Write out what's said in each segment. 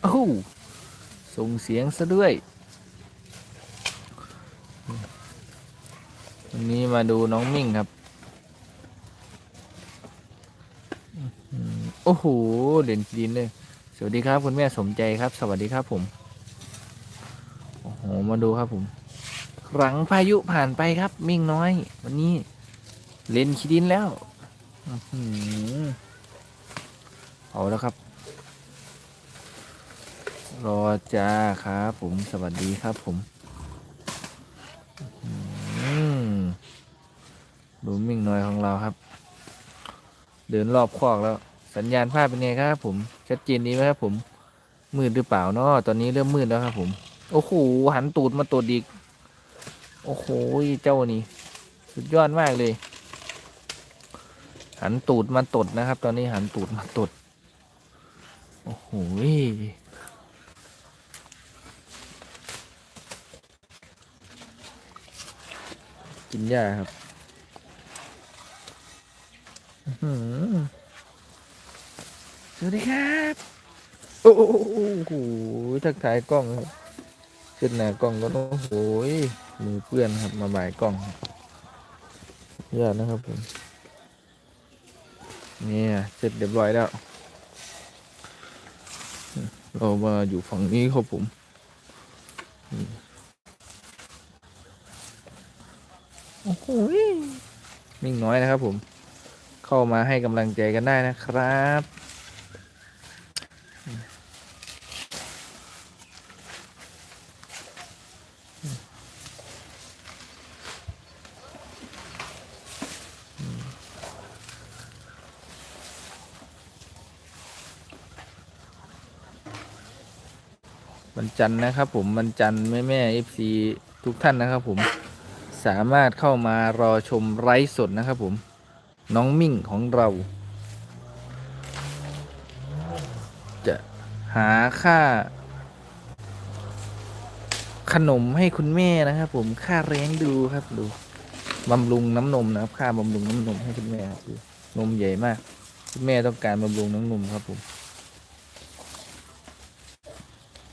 โอ้โหส่งเสียงซะด้วยวันนี้มาดูน้องมิ่งครับ โอ้โหเด่นดินเลย สวัสดีครับ คุณแม่สมใจครับ สวัสดีครับผม โอ้โห มาดูครับผมหลังพายุผ่านไปครับ มิ่งน้อย วันนี้ เล่นขี้ดินแล้วอื้อหือเอาแล้วครับ รอจ้าครับผมสวัสดีครับผมอื้อหือดูมิ่งน้อยของเราครับ เดินรอบคอกแล้ว สัญญาณภาพเป็นไงครับ ผมชัดเจนดีไหมครับผม มืดหรือเปล่าเนาะตอนนี้เริ่มมืดแล้วครับ ผม โอ้โหหันตูดมาตดอีกโอ้โหเจ้านี่ สุดยอดมากเลย หันตูดมาตดนะครับ ตอนนี้หันตูดมาตด โอ้โห กินหญ้าครับสวัสดีครับ โอ้โหทักทายกล้องครับเช็ดหน้ากล้องก็โอ้โหมือเปื้อนครับ มาบ่ายกล้องยอดนะครับผมเนี่ยเสร็จเรียบร้อยแล้ว เรามาอยู่ฝั่งนี้ครับผมนี่ โอ้โหมิ่งน้อยนะครับผม เข้ามาให้กำลังใจกันได้นะครับ วันจันทร์นะครับผม วันจันทร์แม่แม่เอฟซีทุกท่านนะครับผม สามารถเข้ามารอชมไร้สดนะครับผมน้องมิ่งของเรา จะหาค่า ขนมให้คุณแม่นะครับผมค่าแรงดูครับดูบำรุงน้ำนมนะครับ ค่าบำรุงน้ำนมให้คุณแม่ครับดูนมใหญ่มาก คุณแม่ต้องการบำรุงน้ำนมครับผม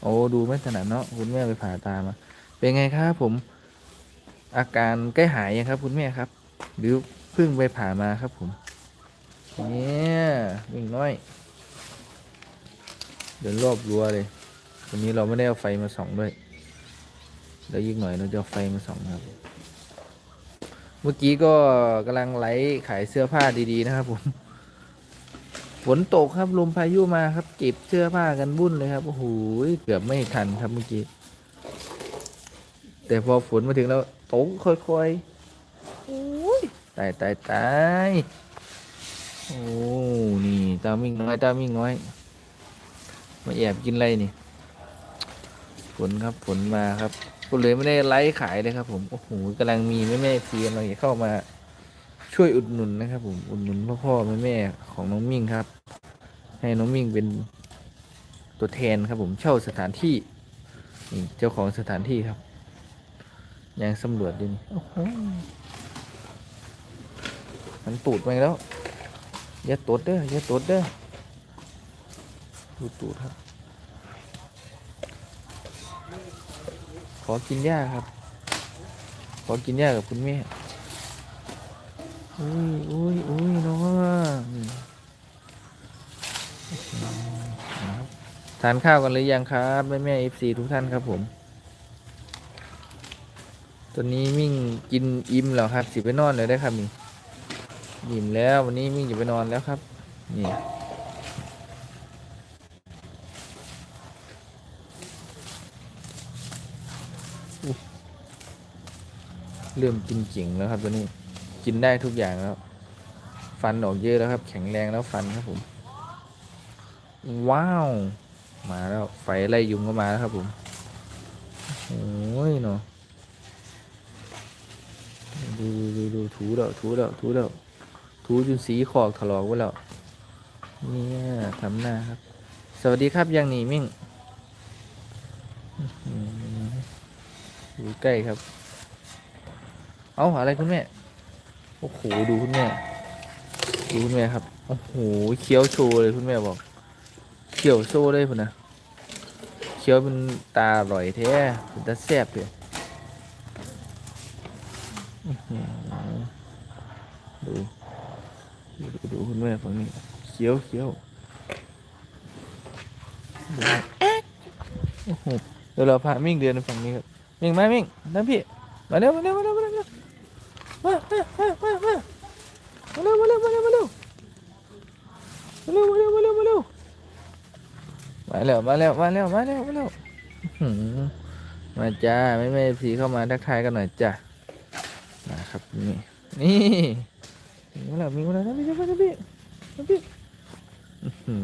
โอ้ดูไม่ถนัดเนาะคุณแม่ไปผ่าตามา เป็นไงครับผม อาการใกล้หายยังครับ คุณแม่ครับ หรือเพิ่งไปผ่ามาครับผมเนี่ยวิ่งน้อย เดินรอบรั้วเลยวันนี้เราไม่ได้เอาไฟมาส่องด้วยเดี๋ยวยิ่งหน่อยเราจะเอาไฟมาส่องครับ เมื่อกี้ก็กำลังไลฟ์ขายเสื้อผ้าดีๆนะครับผมฝนตกครับลมพายุมาครับเก็บเสื้อผ้ากันวุ่นเลยครับโอ้โหเกือบไม่ทันครับเมื่อกี้แต่พอฝนมาถึงแล้ว ตกค่อยๆโอ้ยตายตายตายโอ้นี่ตามิ่งน้อยตามิ่งน้อย มาแอบกินอะไรนี่ฝนครับฝนมาครับก็เลยไม่ได้ไลฟ์ขายเลยครับผมโอ้โหกำลังมีแม่แม่ๆเซียนเราอยากเข้ามาช่วยอุดหนุนนะครับ ผมอุดหนุนพ่อพ่อแม่แม่ๆของน้องมิ่งครับ ให้น้องมิ่งเป็นตัวแทนครับผมเช่าสถานที่นี่เจ้าของสถานที่ครับ ยังสำรวจดินโอ้โหมันตูดไปแล้วอย่าตดเด้ออย่าตดเด้อดูตูดครับ ขอกินหญ้าครับ ขอกินหญ้ากับคุณแม่อุ้ยอุ้ยอุ้ยน้องทานข้าวกันหรือยังครับแม่แม่เอฟซีทุกท่านครับผม ตอนนี้มิ่งกินอิ่มแล้วครับสิไปนอนเลยได้ครับมิ่งอิ่มแล้ววันนี้มิ่งจะไปนอนแล้วครับ นี่เริ่มกินเก่งแล้วครับตอนนี้กินได้ทุกอย่างแล้ว ฟันออกเยอะแล้วครับ แข็งแรงแล้วฟันครับผม ว้าว มาแล้วไฟไล่ยุงก็มาแล้วครับผมโอ้ยเนาะ ดูถูแล้วถูแล้วถูแล้วถูจนสีขอกถลอกไวแล้วเนี่ยทำหน้าครับ สวัสดีครับยังหนีมิ่งอยู่ใกล้ครับ เอาอะไรคุณแม่ โอ้โหดูคุณแม่ ดูคุณแม่ครับ โอ้โหเคี้ยวโชว์เลยคุณแม่บอกเคี้ยวโชว์เลยพุ่นนะคี้ยวเป็นตาอร่อยแท้เป็นตาแซ่บเลยอื้อหือ ดูดูดูดูคุณแม่ฝั่งนี้เคี้ยวเคี้ยวโอ้โหเดี๋ยวเราพามิ่งเดินฝั่งนี้ครับมิ่งมามิ่งนั่นพี่มาเร็วมาเร็วมาเร็วมาเร็วมามามามามาเร็วมาเร็วมาเร็วมาเร็วมาเร็วมาเร็วมาเร็วมาเร็วมาเร็วมาแล้วมาแล้วมาแล้วมาแล้วมาแล้วมาจ้าไม่ไม่พีเข้ามาทักทายกันหน่อยจ้านะครับนี่นี่ มีมาแล้วมีมาแล้วนะพี่นะพี่นะพี่อื้อหื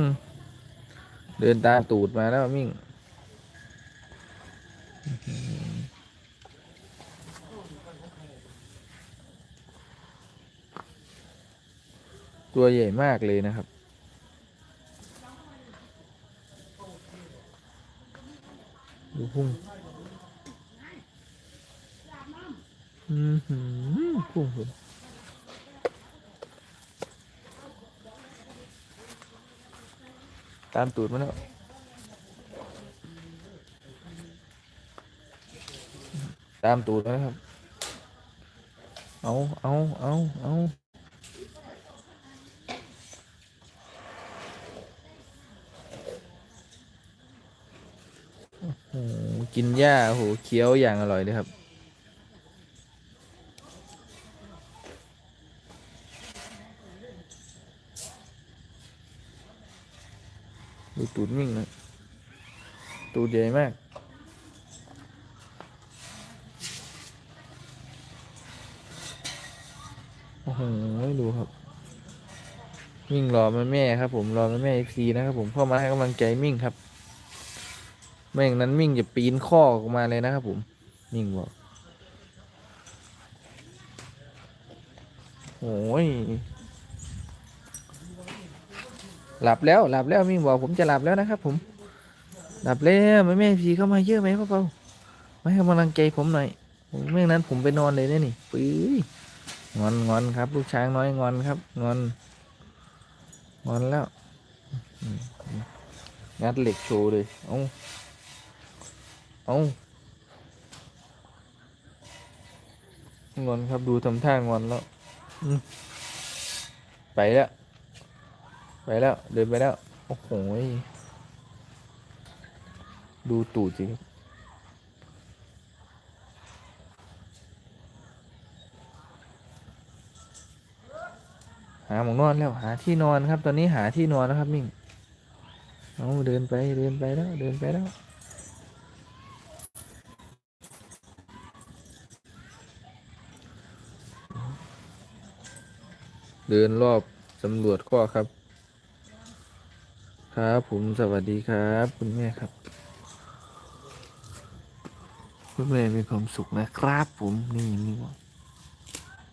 อเดินตามตูดมาแล้วมิ่งตัวใหญ่มากเลยนะครับ ดูพุ่งอือหือพุ่งผม ตามตูดมาแล้วตามตูดมาแล้วครับ เอาเอาเอาเอาโอ้โหกินหญ้าโอ้โหเคี้ยวอย่างอร่อยเลยครับ ตูดมิ่งนะตูดใหญ่มากโอ้โหดูครับมิ่งรอม่แม่ครับผมรอม่แม่เอฟซีนะครับผมเข้ามาให้กำลังใจมิ่งครับไม่อย่างนั้นมิ่งจะปีนข้อออกมาเลยนะครับผมมิ่งบอกโอ้ย หลับแล้วหลับแล้วมิ่งบอกผมจะหลับแล้วนะครับ ผม หลับแล้วแม่แม่พีเข้ามาเยอะไหมพ่อเปามาให้กำลังใจผมหน่อยโอ้ยไม่อย่านั้นผมไปนอนเลยเนี่ยนี่ปื้ยงอนงอนครับ ลูกช้างน้อยงอนครับ งอน งอนแล้วงัดเหล็กโชว์เลยเอาเอางอนครับดูทำท่างอนแล้วไปแล้ว ไปแล้ว เดินไปแล้ว โอ้โหดูตูดสิครับหาหมองนอนแล้วหาที่นอนครับ ตอนนี้หาที่นอนแล้วครับมิ่งเอาเดินไปเดินไปแล้วเดินไปแล้วเดินรอบสำรวจข้อครับ ครับ ผมสวัสดีครับ คุณแม่ครับ คุณแม่มีความสุขนะครับ ผมนี่นี่ว่า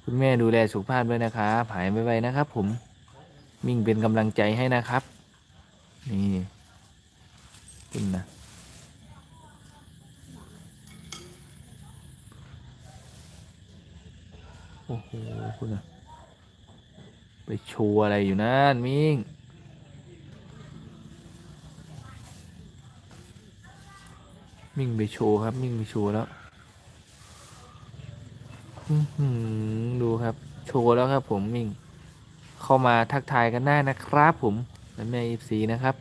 คุณแม่ดูแลสุขภาพด้วยนะครับหายไวๆนะครับ ผมมิ่งเป็นกำลังใจให้นะครับ นี่คุณนะโอ้โหคุณนะไปโชว์อะไรอยู่นั่นมิ่ง มิ่งไปโชว์ครับ มิ่งไปโชว์แล้วดูครับ โชว์แล้วครับ ผมมิงเข้ามาทักทายกันได้นะครับ ผมและแม่อีซีนะครับ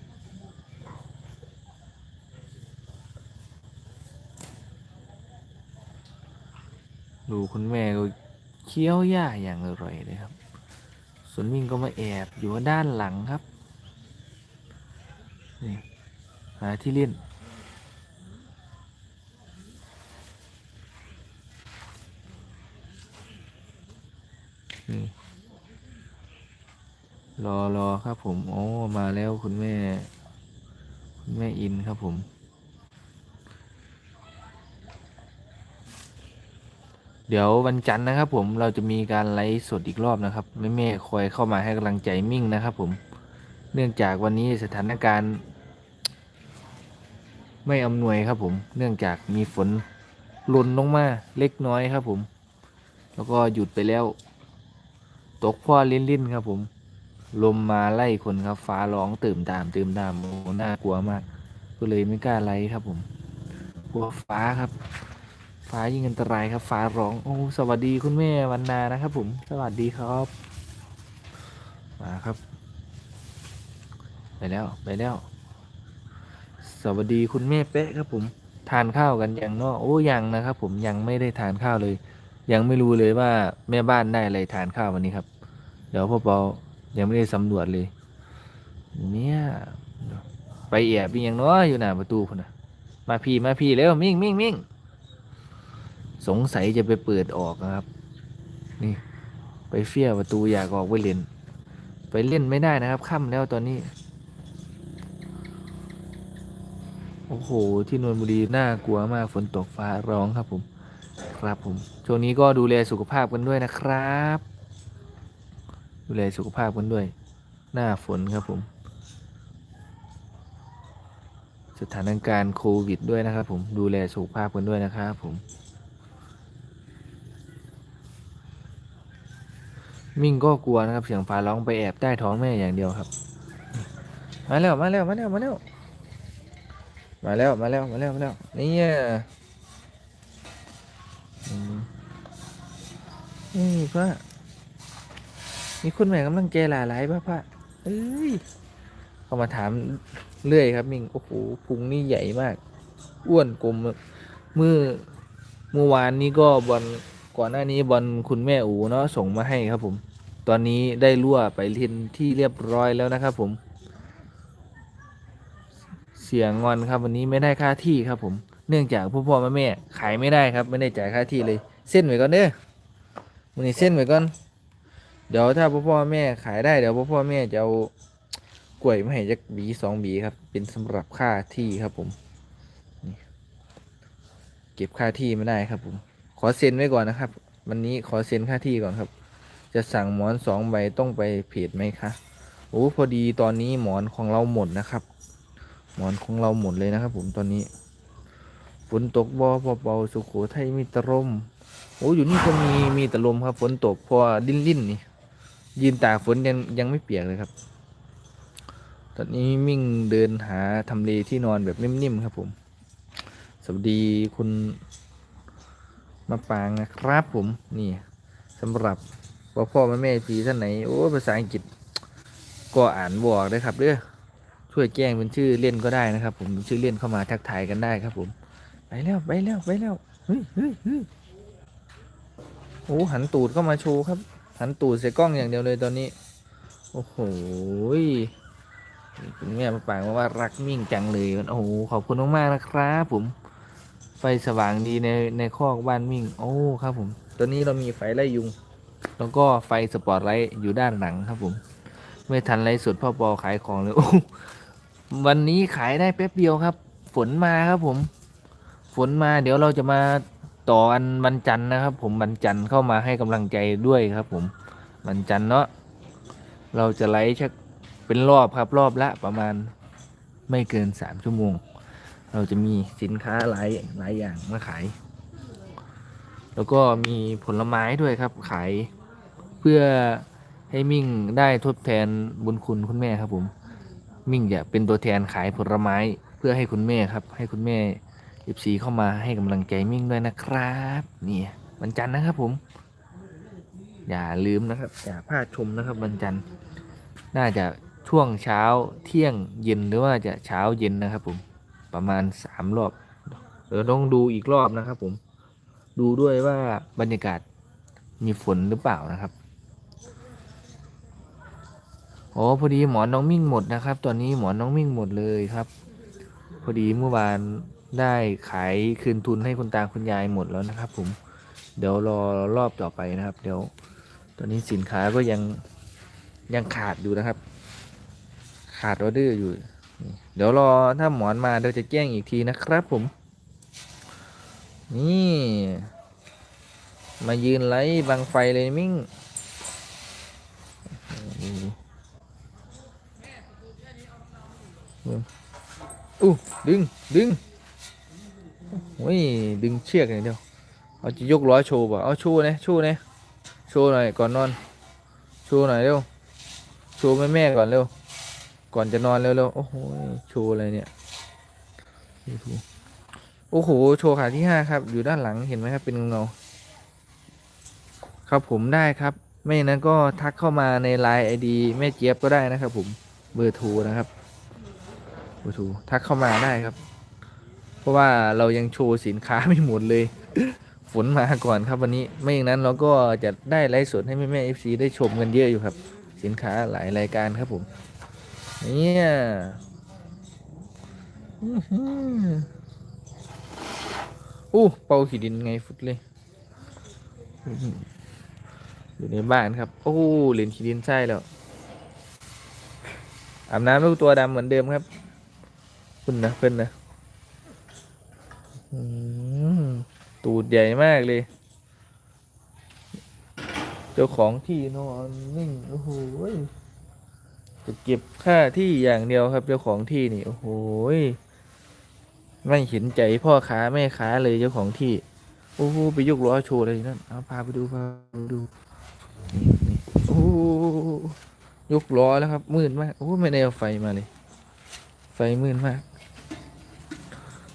ดูคุณแม่ก็เคี้ยวหญ้าอย่างอร่อยเลยครับ ส่วนมิงก็มาแอบอยู่ด้านหลังครับ นี่หาที่เล่น รอรอครับผม โอ้ มาแล้วคุณแม่ คุณแม่อินครับผม เดี๋ยววันจันทร์นะครับ ผมเราจะมีการไลฟ์สดอีกรอบนะครับแม่แม่คอยเข้ามาให้กำลังใจมิ่งนะครับ ผม เนื่องจากวันนี้สถานการณ์ ไม่อำนวยครับผม เนื่องจากมีฝนหล่นลงมาเล็กน้อยครับผม แล้วก็หยุดไปแล้ว ตกพ่อลิ้นลิ้นๆครับผม ลมมาไล่คนครับ ฟ้าร้องตื่มตามตื่มตามโอ้น่ากลัวมาก ก็เลยไม่กล้าไลฟ์ครับผมกลัวฟ้าครับ ฟ้ายิ่งอันตรายครับ ฟ้าร้อง โอ้สวัสดีคุณแม่วันนานะครับ ผม สวัสดีครับ มาครับ ไปแล้วไปแล้ว สวัสดีคุณแม่เป๊ะครับผม ทานข้าวกันยังเนาะโอ้ยังนะครับ ผมยังไม่ได้ทานข้าวเลย ยังไม่รู้เลยว่าแม่บ้านได้อะไรทานข้าววันนี้ครับ เดี๋ยวพ่อเปา ยังไม่ได้สำรวจเลย เนี่ยไปแอบอีหยังเนาะอยู่หน้าประตูคนน่ะมาพี่มาพี่เร็วมิ่งมิ่งมิ่งสงสัยจะไปเปิดออกนะครับ นี่ ไปเฟี้ยประตูอยากออกไปเล่น ไปเล่นไม่ได้นะครับค่ำแล้วตอนนี้ โอ้โห ที่นนทบุรีน่ากลัวมากฝนตกฟ้าร้องครับผม ครับผม ช่วงนี้ก็ดูแลสุขภาพกันด้วยนะครับ ดูแลสุขภาพกันด้วย หน้าฝนครับผม สถานการณ์โควิดด้วยนะครับผมดูแลสุขภาพกันด้วยนะครับผม มิ่งก็กลัวนะครับเสียงฟ้าร้องไปแอบใต้ท้องแม่อย่างเดียวครับ มาแล้วมาแล้วมาแล้วมาแล้วมาแล้วมาแล้วมาแล้วมาแล้วนี่อะอืมนี่พ่อ มีคุณแม่กำลังแกหลาหลายป่ะพ่อเอ้ยเขามาถามเรื่อยครับมิงโอ้โหพุงนี่ใหญ่มาก อ้วนกลมเมื่อเมื่อวานนี้ก็บอลก่อนหน้านี้บอลคุณแม่อูเนาะส่งมาให้ครับผม ตอนนี้ได้รั่วไปเรียนที่เรียบร้อยแล้วนะครับผม เสียงงอนครับวันนี้ไม่ได้ค่าที่ครับผม เนื่องจากพ่อพ่อแม่แม่ขายไม่ได้ครับ ไม่ได้จ่ายค่าที่เลย เส้นไว้ก่อนเด้อมันนี้เส้นไว้ก่อน เดี๋ยวถ้าพ่อพ่อแม่ขายได้เดี๋ยวพ่อพ่อแม่จะเอากล้วยมาให้จักบีสองบีครับ เป็นสำหรับค่าที่ครับผมเก็บค่าที่ไม่ได้ครับผม ขอเซ็นไว้ก่อนนะครับ วันนี้ขอเซ็นค่าที่ก่อนครับ จะสั่งหมอนสองใบต้องไปเพจไหมคะโอ้พอดีตอนนี้หมอนของเราหมดนะครับ หมอนของเราหมดเลยนะครับ ผมตอนนี้ฝนตกบอเบาๆสุขโขทัยมีตะลมโอ้อยู่นี่ก็มีมีตะลมครับฝนตกพอดิ้นลิ้นๆนี่ ยืนตากฝนยังยังไม่เปียกเลยครับ ตอนนี้มิ่งเดินหาทำเลที่นอนแบบนิ่มๆครับผม สวัสดีคุณมาปางนะครับผมนี่สำหรับพ่อพ่อแม่แม่พีท่านไหน โอ้ภาษาอังกฤษก็อ่านบอกได้ครับเด้อช่วยแจ้งเป็นชื่อเล่นก็ได้นะครับ ผมชื่อเล่นเข้ามาทักทายกันได้ครับ ผม ไปแล้วไปแล้วไปแล้วเฮ้ยเฮ้ยเฮ้ยโอ้หันตูดเข้ามาโชว์ครับ หันตูดใส่กล้องอย่างเดียวเลยตอนนี้ โอ้โหคุณแม่มาปางว่ารักมิ่งจังเลยโอ้โหขอบคุณมากๆนะครับผม ไฟสว่างดีในในคอกบ้านมิ่ง โอ้ครับผม ตอนนี้เรามีไฟไล่ยุง แล้วก็ไฟสปอตไลท์อยู่ด้านหลังครับผม ไม่ทันไลฟ์สดพ่อปอขายของเลยโอ้วันนี้ขายได้แป๊บเดียวครับ ฝนมาครับผม ฝนมาเดี๋ยวเราจะมา ต่อกันวันจันนะครับ ผมวันจันเข้ามาให้กำลังใจด้วยครับ ผมวันจันเนาะเราจะไลฟ์ชักเป็นรอบครับ รอบละประมาณไม่เกินสามชั่วโมง เราจะมีสินค้าหลายหลายอย่างมาขาย แล้วก็มีผลไม้ด้วยครับ ขายเพื่อให้มิ่งได้ทดแทนบุญคุณคุณแม่ครับ ผม มิ่งจะเป็นตัวแทนขายผลไม้เพื่อให้คุณแม่ครับ ให้คุณแม่ เอฟซีเข้ามาให้กำลังใจมิ่งด้วยนะครับนี่วันจันทร์นะครับผม อย่าลืมนะครับ อย่าพลาดชมนะครับวันจันทร์น่าจะช่วงเช้าเที่ยงเย็นหรือว่าจะเช้าเย็นนะครับ ผมประมาณสามรอบเดี๋ยวต้องดูอีกรอบนะครับ ผม ดูด้วยว่าบรรยากาศมีฝนหรือเปล่านะครับโอ้พอดีหมอนน้องมิ่งหมดนะครับ ตอนนี้หมอนน้องมิ่งหมดเลยครับ พอดีเมื่อวาน ได้ขายคืนทุนให้คุณตาคุณยายหมดแล้วนะครับ ผม เดี๋ยวรอรอบต่อไปนะครับ เดี๋ยว ตอนนี้สินค้าก็ยังยังขาดอยู่นะครับ ขาดออเดอร์อยู่ เดี๋ยวรอถ้าหมอนมาเดี๋ยวจะแจ้งอีกทีนะครับ ผม นี่ มายืนไล่บังไฟเลยมิ่งอู้ดึง ดึง โอ้ยดึงเชือกอย่างเดียวเอาจะยกล้อโชว์ป่ะเอาโชว์นะโชว์นะโชว์หน่อยก่อนนอน โชว์หน่อยเร็ว โชว์แม่แม่ก่อนเร็ว ก่อนจะนอนเร็วๆโอ้โห โชว์อะไรเนี่ย โอ้โห โชว์ขาที่ห้าครับ อยู่ด้านหลังเห็นไหมครับ เป็นเงา ครับผมได้ครับ ไม่นั้นก็ทักเข้ามาในไลน์ไอดีแม่เจี๊ยบก็ได้นะครับผม เบอร์โทรนะครับ เบอร์โทรทักเข้ามาได้ครับ เพราะว่าเรายังโชว์สินค้าไม่หมดเลย ฝนมาก่อนครับวันนี้ไม่อย่างนั้นเราก็จะได้ไลฟ์สดให้แม่แม่เอฟซีได้ชมกันเยอะอยู่ครับ สินค้าหลายรายการครับผมเนี่ยอื้อหืออู้เป่าขีดินไงฟุตเลยอยู่ในบ้านครับ โอ้เหรียญขีดินใช่แล้วอาบน้ำลูกตัวดำเหมือนเดิมครับ คุณนะเพิ่นนะ ตูดใหญ่มากเลย เจ้าของที่นอนนิ่งโอ้โหจะเก็บค่าที่อย่างเดียวครับเจ้าของที่นี่โอ้โหไม่เห็นใจพ่อค้าแม่ค้าเลยเจ้าของที่ โอ้โหไปยกล้อโชว์อะไรอยู่นั่นเอาพาไปดูพาไปดูนี่นี่โอ้ยกล้อแล้วครับ มืดมากโอ้ไม่ได้เอาไฟมาเลย ไฟมืดมาก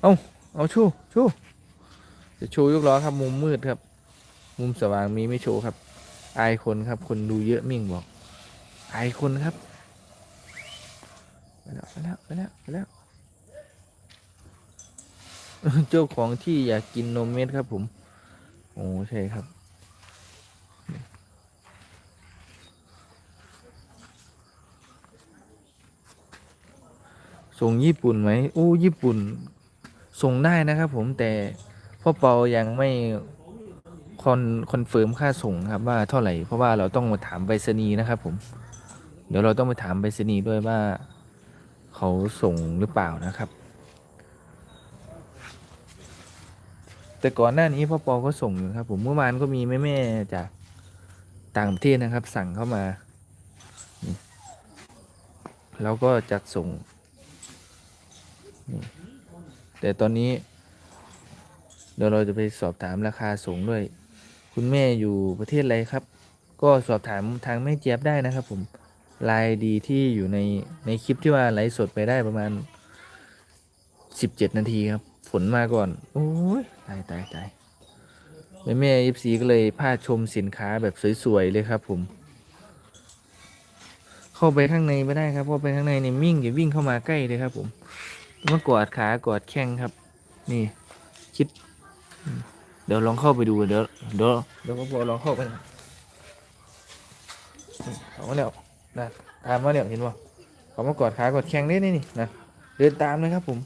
เอา เอาชว์โชว์จะชว์ยกล้อครับ มุมมืดครับ มุมสว่างมีไม่โชว์ครับ อายคนครับ คนดูเยอะมิ่งบอก อายคนครับไปแล้วไปแล้วไปแล้วไปแล้วเจ้าของที่อยากกินนมเม็ดครับ ผม โอ้ใช่ครับส่งญี่ปุ่นไหมอู้ญี่ปุ่น ส่งได้นะครับผมแต่พ่อเปายังไม่คอนคอนเฟิร์มค่าส่งครับว่าเท่าไหร่เพราะว่าเราต้องมาถามไปรษณีย์นะครับ ผม เดี๋ยวเราต้องไปถามไปรษณีย์ด้วยว่า เขาส่งหรือเปล่านะครับ แต่ก่อนหน้านี้พ่อปอก็ส่งอยู่ครับ ผมเมื่อวานก็มีแม่ๆจากต่างประเทศนะครับ สั่งเข้ามา แล้วก็จัดส่ง แต่ตอนนี้ เดี๋ยวเราจะไปสอบถามราคาส่งด้วย คุณแม่อยู่ประเทศอะไรครับ ก็สอบถามทางแม่เจี๊ยบได้นะครับ ผมลน์ดีที่อยู่ในในคลิปที่ว่าไลฟ์สดไปได้ประมาณ17นาทีครับ ฝนมาก่อน โอ้ยตายตายตายแม่แม่ยิบซีก็เลยพาชมสินค้าแบบสวยๆเลยครับ ผม เข้าไปข้างในไม่ได้ครับเพราะไปข้างในเนี่ยมิ่งจะวิ่งเข้ามาใกล้เลยครับ ผม มากอดขากอดแข้งครับ นี่ คิด เดี๋ยวลองเข้าไปดูเดี๋ยวเดี๋ยวเดี๋ยวพอลองเข้าไปนะเขามาแล้วนะตามมาแล้วเห็นป่เขามากอดขากอดแข้งนี่นี่นี่นะเดินตามเลยครับ ผม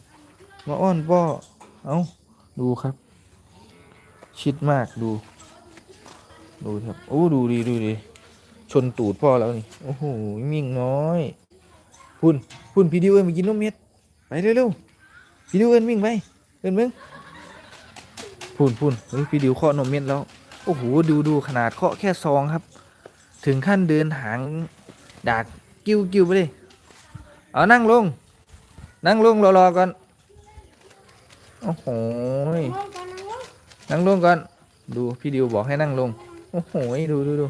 มาอ้อนป้อเอาดูครับ ชิดมากดู ดูครับโอ้ดูดีดูดีชนตูดพ่อแล้วนี่โอ้โหมิ่งน้อย พุ่นพุ่นพี่ดิวเอ้ยมากินนมเม็ด เร็วๆพี่ดิวเอ้ยวิ่งไปเอินมึงพูนพูนเฮ้ยพี่ดิวเคาะนมเม็ดแล้วโอ้โหดูดูขนาดเคาะแค่ซองครับ ถึงขั้นเดินหางดากกิ้วกิ้วไปเลยเอานั่งลง นั่งลงรอๆก่อนโอ้โหยนั่งลงก่อนดูพี่ดิวบอกให้นั่งลงโอ้โหยดูดูดู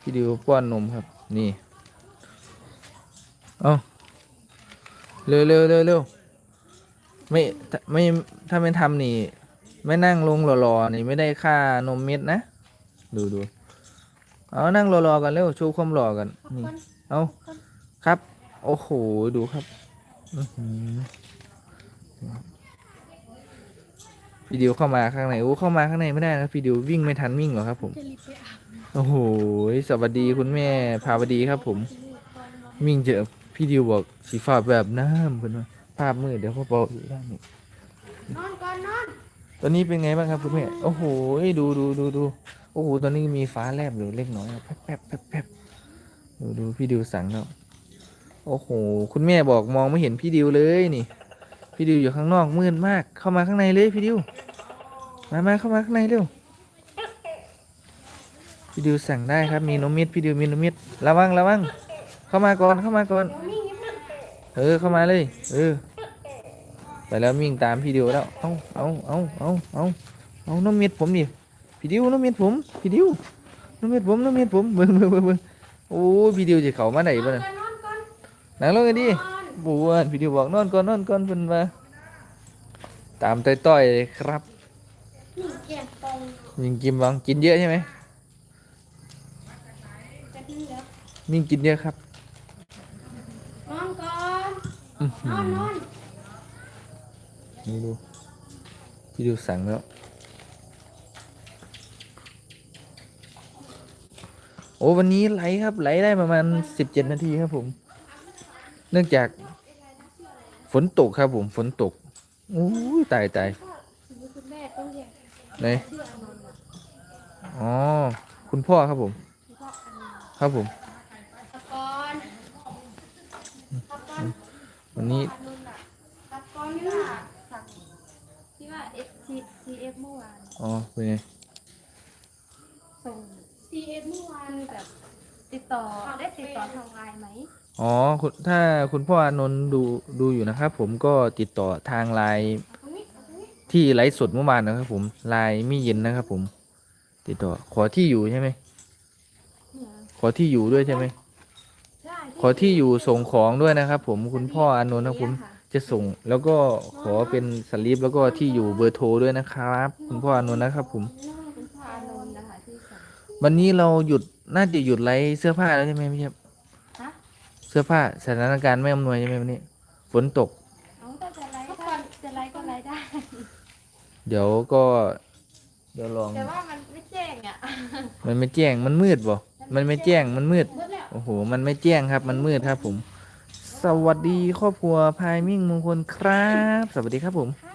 พี่ดิวป้อนนมครับ นี่ เอา เร็วเร็วเร็วเร็วไม่ถ้าไม่ถ้าไม่ทำนี่ ไม่นั่งลงรอๆนี่ไม่ได้ค่านมเม็ดนะ ดูดูเอานั่งรอๆกันเร็วโชว์ความรอกันนี่เอาครับ โอ้โหดูครับอื้อหือพี่ดิวเข้ามาข้างในโอ้เข้ามาข้างในไม่ได้นะพี่ดิววิ่งไม่ทันวิ่งหรอครับ ผมจะรีบไปอาบโอ้โหสวัสดีคุณแม่ภาวดีครับ ผม วิ่งเจอ พี่ดิวบอกสีฟ้าแบบน้ำเพิ่นว่าภาพมืดเดี๋ยวพ่อเปาอยู่ด้านนี้นอนก่อนนอนตอนนี้เป็นไงบ้างครับคุณแม่โอ้โหดูดูดูดูโอ้โหตอนนี้มีฟ้าแลบอยู่เล็กน้อยแป๊บแป๊บแป๊บแป๊บดูดูพี่ดิวสั่งแล้วโอ้โหคุณแม่บอกมองไม่เห็นพี่ดิวเลยนี่ พี่ดิวอยู่ข้างนอกมืดมาก เข้ามาข้างในเลยพี่ดิวมามาเข้ามาข้างในเร็วพี่ดิวสั่งได้ครับมีนมเม็ดพี่ดิวมีนมเม็ดระวังระวัง เข้ามาก่อนเข้ามาก่อน เออเข้ามาเลย เออ ไปแล้ววิ่งตามพี่ดิวแล้ว เอาเอาเอาเอาเอาเอาน้ำเม็ดผมดิพี่ดิวน้ำเม็ดผมพี่ดิวน้ำเม็ดผมน้ำเม็ดผมเบิ่งเบิ่งเบิ่งเบิ่งโอ้ยพี่ดิวจะเข้ามาไหนบ้างนอนก่อนนั่งลงกันดินอนบวนพี่ดิวบอกนอนก่อนนอนก่อนเพิ่นว่าตามต้อยๆเลยครับนี่แกงตรงมิงกินบ้างกินเยอะใช่ไหมจะดิ้นแล้วมิงกินเยอะครับ นอนก่อน อื้อหื นอนนออนนี่ดู พี่ดูสั่งแล้ว โอ้วันนี้ไหลครับ ไหลได้ประมาณสิบเจ็ดนาทีครับผม เนื่องจาก ฝนตกครับผม ฝนตกโอ้ยตายตายคุณแม่ต้องแยกไหนเสื้ออนอนก่อนอ๋อ คุณพ่อครับผมเพราะอันนี้ครับผม ตะกอนตะกอน วันนี้อันนู้นน่ะตะกอนนี่ล่ะสั่งที่ว่า F C C F เมื่อวานอ๋อเป็นไงส่ง C F เมื่อวานแบบ ติดต่อได้ติดต่อทางไลน์ไหมอ๋อคุณถ้าคุณพ่ออานนท์ดูดูอยู่นะครับ ผมก็ติดต่อทางไลน์ตรงนี้ตรงนี้ที่ไลฟ์สดเมื่อวานนะครับผมไลน์ไม่เย็นนะครับ ผม ติดต่อขอที่อยู่ใช่ไหมเนี่ยขอที่อยู่ด้วยใช่ไหมใช่ ขอที่อยู่ส่งของด้วยนะครับ ผมคุณพ่ออานนท์นะครับผมจะส่ง แล้วก็ขอเป็นสลิปแล้วก็ที่อยู่เบอร์โทรด้วยนะครับ คุณพ่ออานนท์นะครับผมคุณพ่ออานนท์นะคะที่ส่งวันนี้เราหยุดน่าจะหยุดไลฟ์เสื้อผ้าแล้วใช่ไหมพี่ครับฮะเสื้อผ้าสถานการณ์ไม่อำนวยใช่ไหมวันนี้ฝนตกเอาถ้าจะไลฟ์ถ้าจะไลฟ์ก็ไลฟ์ได้ เดี๋ยวก็ เดี๋ยวลองแต่ว่ามันไม่แจ้งอะ มันไม่แจ้งมันมืดบ่ มันไม่แจ้งมันมืดมืดแล้วโอ้โห มันไม่แจ้งครับ มันมืดครับผม สวัสดีครอบครัวพายมิ่งมงคลครับ สวัสดีครับผมค่ะ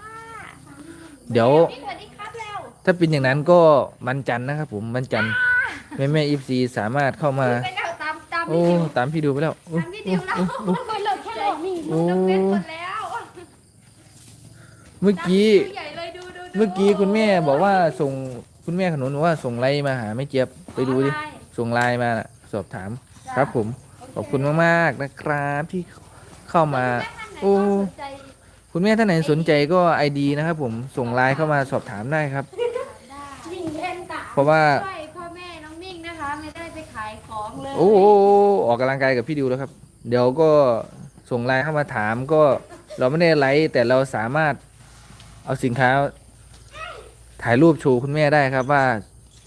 เดี๋ยวนี่สวัสดีครับแล้วถ้าเป็นอย่างนั้นก็วันจันทร์นะครับ ผมวันจันทร์แม่แม่อีฟซีสามารถเข้ามา ไปแล้วตามตามโอ้ พี่ดิวตามพี่ดูไปแล้วโอ้ตามพี่ดิวแล้วโอ้คนเลิกแค่หลอกนี่โอ้น้ำเป็นหมดแล้วเมื่อกี้ดูใหญ่เลยดูดูดูเมื่อกี้คุณแม่บอกว่าส่งคุณแม่ขนุนบอกว่าส่งไลน์มาหาแม่เจี๊ยบไปดูดิ ส่งไลน์มาน่ะสอบถามครับผม ขอบคุณมากๆนะครับที่เข้ามา โอ้คุณแม่ท่านไหนสนใจก็ไอดีนะครับผมส่งไลน์เข้ามาสอบถามได้ครับมิ่งเล่นกะเพราะว่า ช่วยพ่อแม่น้องมิ่งนะคะ ไม่ได้ไปขายของเลยโอ้โหออกกำลังกายกับพี่ดิวแล้วครับ เดี๋ยวก็ส่งไลน์เข้ามาถามก็เราไม่ได้ไลฟ์แต่เราสามารถเอาสินค้า ถ่ายรูปโชว์คุณแม่ได้ครับว่า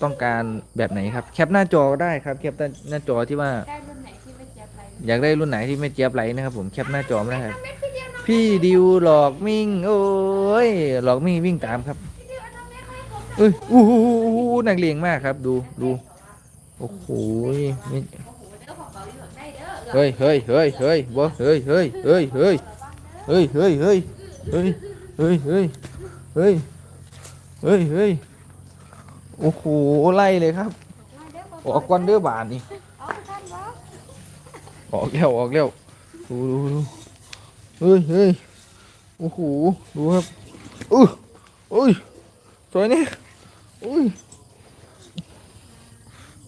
ต้องการแบบไหนครับ แคปหน้าจอได้ครับแคปหน้าจอที่ว่า ได้รุ่นไหนที่ไม่เจ็บอะไรอยากได้รุ่นไหนที่ไม่เจี๊ยบไลท์นะครับผมแคปหน้าจอมาได้ครับ เม็ดพี่เดียวน้องพี่ดิวหลอกมิ่ง โอ้ยหลอกมิ่งวิ่งตามครับพี่เดียวน้องเม็ดให้ผมเอ้ยอู้หูนักเลงมากครับ ดูดูโอ้โหนี่โอ้โหเด้อของเบาอยู่ได้เด้อเฮ้ยเฮ้ยเฮ้ยเฮ้ยบ่เฮ้ยเฮ้ยเฮ้ยเฮ้ยเฮ้ยเฮ้ยเฮ้ยเฮ้ยเฮ้ยเฮ้ยเฮ้ยเฮ้ยเฮ้ย โอ้โหไล่เลยครับ ออกก่อนเด้อบานนี่เอาท่านวะออกแล้วออกแล้วดูดูดูเฮ้ยเฮ้ยโอ้โหดูครับอุ้ยอุ้ยสวยเนี่ยอุ้ย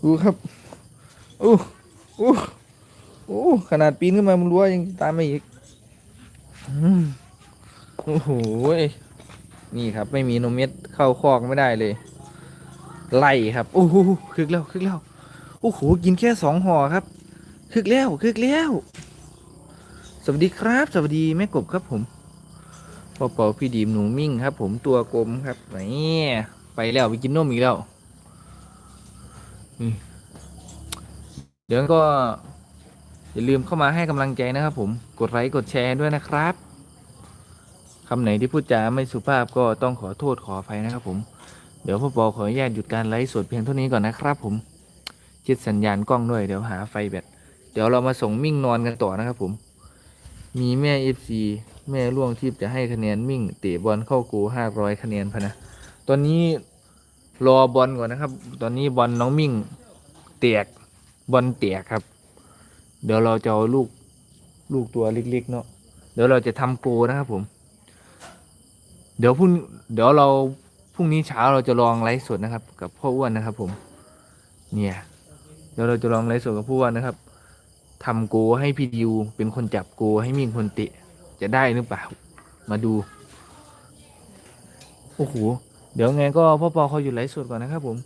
ดูครับอู้อู้อู้ขนาดปีนขึ้นมาบนรั้วยังตามมาอีกอืมโอ้โหนี่ครับ ไม่มีนมเม็ดเข้าคอกไม่ได้เลย ไล่ครับโอ้โหคึกแล้วคึกแล้วโอ้โหกินแค่สองห่อครับคึกแล้วคึกแล้ว สวัสดีครับ สวัสดีแม่กบครับผมพ่อป่าพี่ดีมหนูมิ่งครับ ผมตัวกลมครับนี่ไปแล้วไปกินนมอีกแล้วเดี๋ยวก็อย่าลืมเข้ามาให้กำลังใจนะครับ ผมกดไลค์กดแชร์ด้วยนะครับคำไหนที่พูดจาไม่สุภาพก็ต้องขอโทษขออภัยนะครับผม เดี๋ยวพ่อปอขออนุญาตหยุดการไลฟ์สดเพียงเท่านี้ก่อนนะครับผมคิดสัญญาณกล้องด้วยเดี๋ยวหาไฟแบตเดี๋ยวเรามาส่งมิ่งนอนกันต่อนะครับผม มีแม่เอฟซีแม่ล่วงทิพย์จะให้คะแนนมิ่งเตะบอลเข้ากูห้าร้อยคะแนนพะนะตอนนี้รอบอลก่อนนะครับ ตอนนี้บอลน้องมิ่งเตียกบอลเตียกครับ เดี๋ยวเราจะเอาลูกลูกตัวเล็กๆเนาะเดี๋ยวเราจะทำโกนะครับผม เดี๋ยวพรุ่งเดี๋ยวเรา พรุ่งนี้เช้าเราจะลองไลฟ์สดนะครับ กับพ่ออ้วนนะครับ ผม เนี่ย เดี๋ยวเราจะลองไลฟ์สดกับผู้ว่านะครับทำโกให้พี่ดิวเป็นคนจับโกให้มิ่งคนเตะจะได้หรือเปล่า มาดู โอ้โห เดี๋ยวไงก็พ่อปอเขาอยู่ไลฟ์สดก่อนนะครับ ผม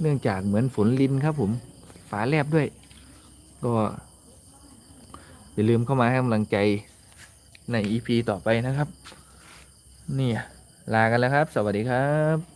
เนื่องจากเหมือนฝนลินครับ ผม ฝาแลบด้วย ก็อย่าลืมเข้ามาให้กำลังใจในอีพีต่อไปนะครับ เนี่ย ลากันแล้วครับ สวัสดีครับ